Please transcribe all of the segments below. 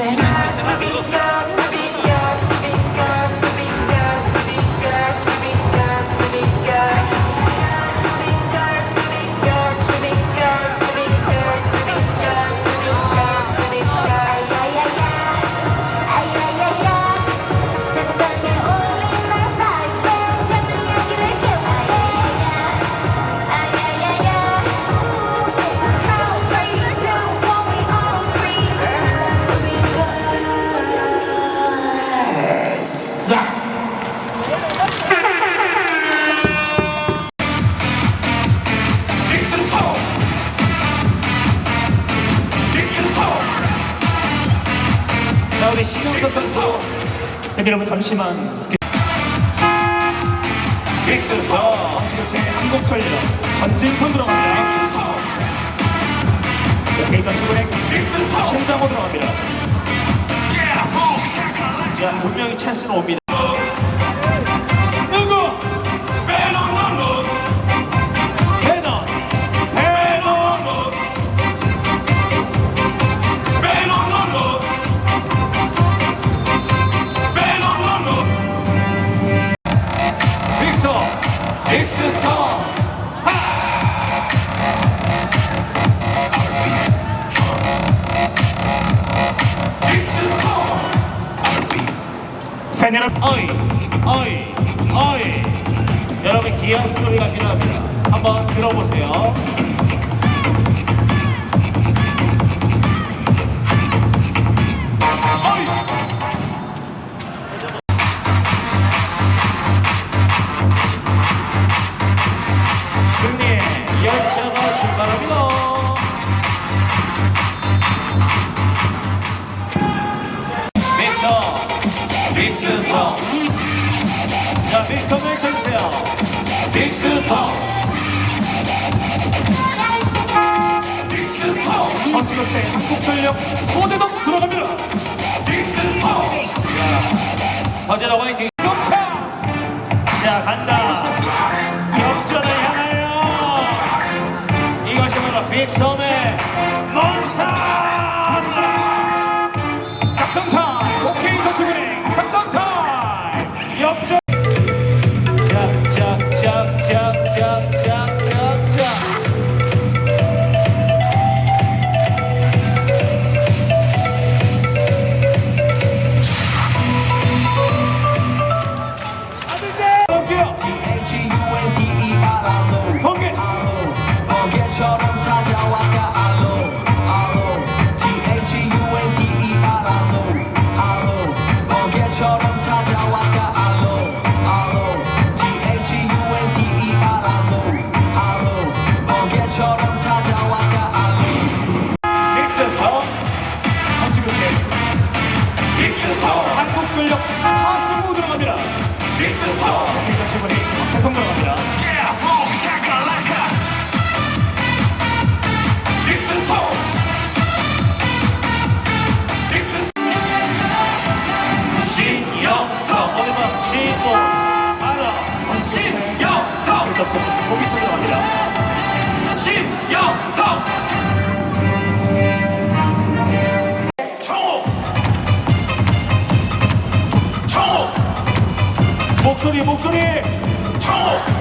세 자 우리 신영석 선수. 네, 여러분 잠시만. 닉슨 파워 선수 교체 한국전력 전진선 들어갑니다. 대전치고행 닉슨 파워 신장호 들어갑니다. 자, 분명히 찬스는 옵니다. 팬 여러분 어이, 어이, 어이. 여러분 귀여운 소리가 필요합니다. 한번 들어보세요. 승리의 열차가 출발합니다. 믹서. 자, 믹서 외쳐주세요. 믹스터. 닉슨 파워 선수 교체 한국전력 서재덕 들어갑니다 파워 서재덕 화이팅. 점차 자, 간다. 역전을 향하여. 이것이 바로 빅섬의 몬스 일단 소비처 들어갑니다 신영석 총호 총호 목소리 목소리. 총호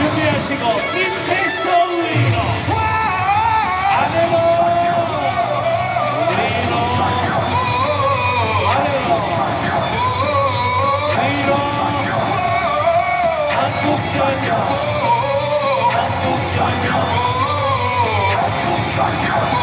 준비하시고 밑에서 위로 아래로 위로 아래로 위로 한국 전역 한국 전역 오른쪽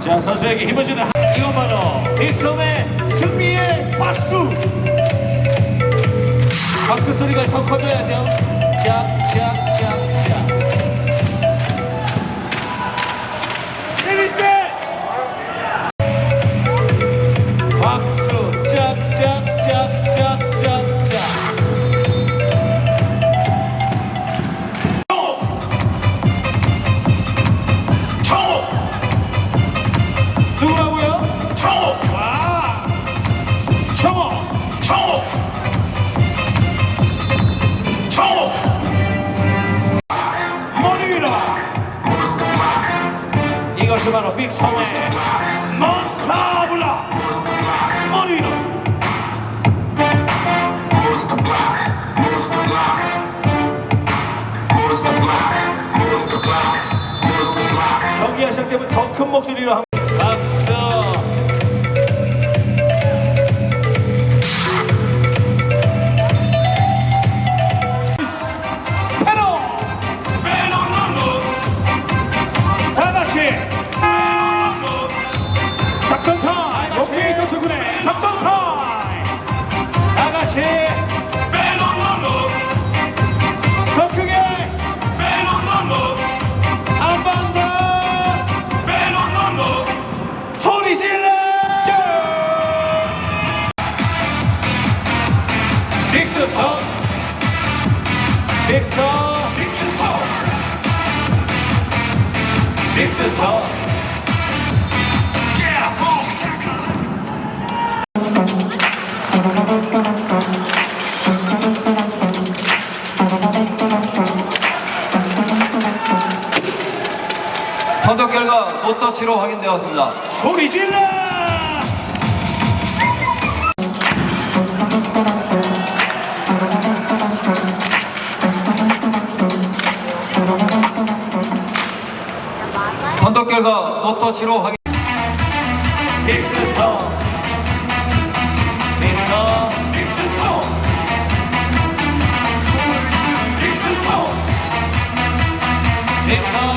자 선수에게 힘을 주는 한- 이건 바로 빅섬의 승리의 박수! 박수 소리가 더 커져야죠. 짝짝짝 이것이 바로 빅성의 몬스터 블락 머리 위로 Monster Block, Monster Block, Monster Block, Monster Block, Monster Block. 경기가 시작되면 더큰 목소리로 한 선덕 결과 노터치로 확인되었습니다. 소리 질러! 선덕 결과 노터치로 확인. 빅스터. 빅스터. It's hard.